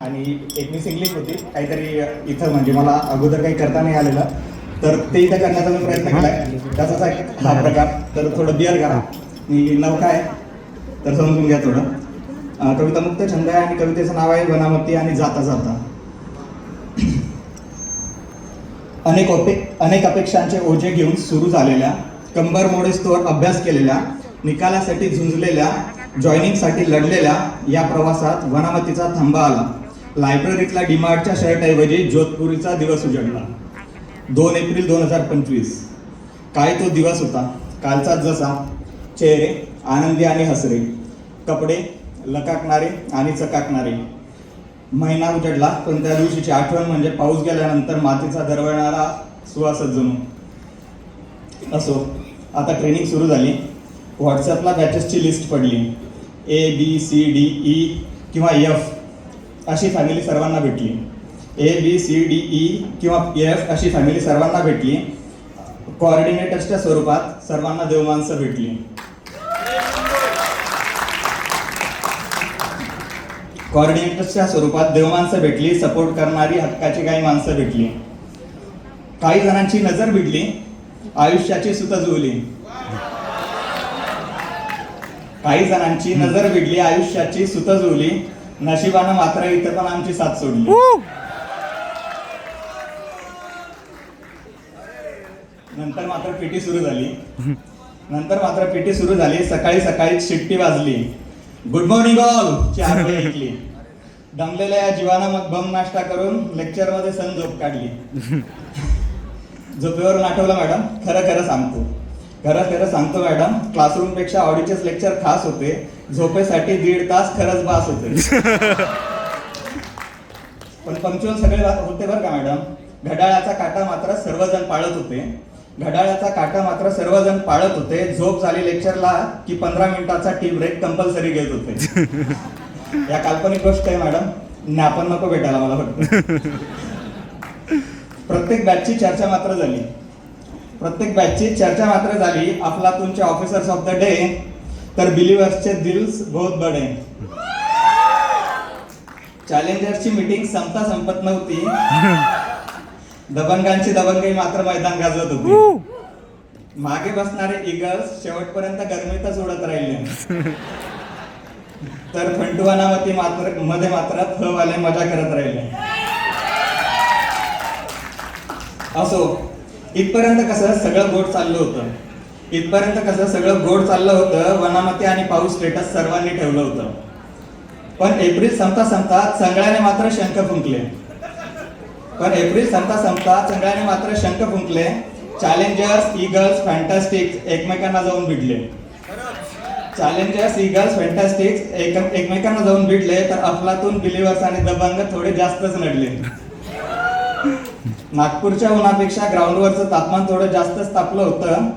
आणि एक मी इंग्लिश होती. काहीतरी इथं म्हणजे मला अगोदर काही करता नाही आलेलं. तर ते इथं करण्याचा मी प्रयत्न केला तसाच आहे हा प्रकार. तर थोडं बिअर करा. मी नाव काय तर समजून घ्या थोडं. कविता मुक्त छंद आहे आणि कवितेचं नाव आहे वनामती आणि जाता जाता. अनेक अपे अनेक अपेक्षांचे ओझे घेऊन सुरू झालेल्या कंबर मोडेस्तोवर अभ्यास केलेल्या निकालासाठी झुंजलेल्या जॉईनिंगसाठी लढलेल्या या प्रवासात वनामतीचा थांबा आला. लायब्ररीतला डिमार्टच्या शर्टऐवजी जोधपुरीचा दिवस उजडला. दोन एप्रिल दोन हजार पंचवीस. काय तो दिवस होता? कालचा जसा. चेहरे आनंदी आणि हसरे. कपडे लकाकणारे आणि चकाकणारे. महिना उजडला पण त्या दिवशीची आठवण म्हणजे पाऊस गेल्यानंतर मातीचा दरवळणारा सुवासच जणू. असो आता ट्रेनिंग सुरू झाली. व्हॉट्सॲपला बॅचेसची लिस्ट पडली. A B C D E किंवा एफ अशी फॅमिली सर्वांना भेटली. A B C D E किंवा एफ अशी फॅमिली सर्वांना भेटली. कोऑर्डिनेटर्सच्या स्वरूपात सर्वांना देवमानसं भेटली. कोऑर्डिनेटर्सच्या स्वरूपात देवमानसं भेटली सपोर्ट करणारी हक्काची काही माणसं भेटली. काही जणांची नजर भिडली आयुष्याची सुत जुळली. काही जणांची नजर भिडली आयुष्याची सुत जुळली. नशिबानं मात्र इथं पण आमची साथ सोडली. नंतर मात्र पीटी सुरू झाली. नंतर मात्र पीटी सुरू झाली. सकाळी सकाळी शिट्टी वाजली. गुड मॉर्निंग ऑल चार ऐकली. दमलेल्या या जीवानं मग बम नाश्ता करून लेक्चरमध्ये सन झोप काढली. झोपेवरून आठवलं मॅडम? खरं खरं सांगतो. खरं खरं सांगतो मॅडम क्लासरूमपेक्षा ऑडिचेच लेक्चर खास होते. झोपेसाठी दीड तास खरंच बास होते पण पंक्च्युअल सगळे होते बरं का मॅडम. घड्याळाचा काटा मात्र सर्वजण पाळत होते. घड्याळाचा काटा मात्र सर्वजण पाळत होते. झोप झाली लेक्चरला की पंधरा मिनिटाचा टी ब्रेक कंपल्सरी घेत होते. या काल्पनिक गोष्ट आहे मॅडम. ज्ञापन नको भेटायला मला वाटतं प्रत्येक बॅचची चर्चा मात्र झाली. प्रत्येक बॅचची चर्चा मात्र झाली. अफलातूनचे ऑफिसर्स ऑफ द डे तर बिलिव्हर्सचे दिल्स बहुत बडे. चॅलेंजर्सची मीटिंग संपता संपत नव्हती. दबंगांची दबंगई मात्र मैदान गाजवत होती. मागे बसणारे इगल्स शेवटपर्यंत गरमीतच उडत राहिले. तर फंटू अनामती मात्रमध्ये मात्र फ वाले मजा करत राहिले. असो इथपर्यंत कसं सगळं गोड चाललं होतं. इथपर्यंत कसं सगळं गोड चाललं होतं वनामती आणि पाऊस स्टेटस सर्वांनी ठेवलं होतं. पण एप्रिल संपता संपता चंगळ्याने मात्र शंख फुंकले. पण एप्रिल संपता संपता चंगळ्याने मात्र शंख फुंकले. चॅलेंजर्स इगल्स फॅन्टॅस्टिक्स एकमेकांना जाऊन भिडले. चॅलेंजर्स इगल्स फॅन्टॅस्टिक्स एक एकमेकांना जाऊन भिडले तर अफलातून बिलिव्हर्स आणि दबंग थोडे जास्तच नडले नागपूरच्या उन्हापेक्षा ग्राउंडवरचं तापमान थोडं जास्तच तापलं होतं.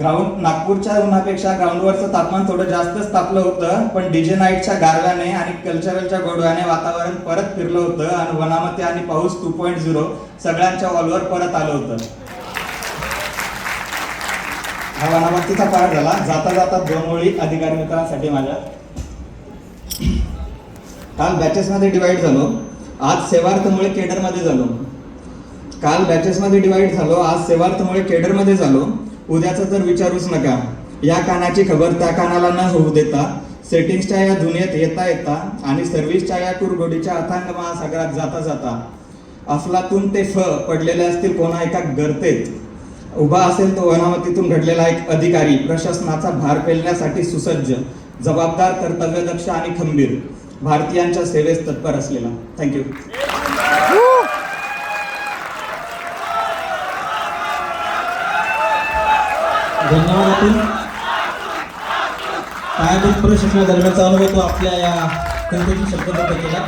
ग्राउंड नागपूरच्या उन्हापेक्षा ग्राउंडवरचं तापमान थोडं जास्तच तापलं होतं पण डीजे नाईटच्या गारव्याने आणि कल्चरलच्या गोडव्याने वातावरण परत फिरलं होतं आणि वनामती आणि पाऊस टू पॉईंट झिरो सगळ्यांच्या वॉलवर परत आलं होतं. हा वनामतीचा पाठ झाला. जाता जाता दोन ओळी अधिकारी मित्रांसाठी माझ्या. काल बॅचेसमध्ये डिवाईड झालो. आज सेवार्थमुळे केडरमध्ये झालो. काल बॅचेसमध्ये डिवाईड झालो. आज सेवार्थमुळे केडरमध्ये झालो. उद्याचं तर विचारूच नका. या कानाची खबर त्या कानाला न होऊ देता सेटिंग्सच्या या दुनियेत येता येता आणि सर्व्हिसच्या या कुरगोडीच्या अथांग महासागरात जाता जाता अफलातून ते फ पडलेले असतील कोणा एका गर्तेत. उभा असेल तो वनामतीतून घडलेला एक अधिकारी प्रशासनाचा भार पेलण्यासाठी सुसज्ज जबाबदार कर्तव्यदक्ष आणि खंबीर भारतीयांच्या सेवेस तत्पर असलेला. थँक्यू धन्यवाद अतुल पायाभूत प्रशिक्षणादरम्यानचा अनुभव तो आपल्या या कवितेतून शब्दबद्ध केला.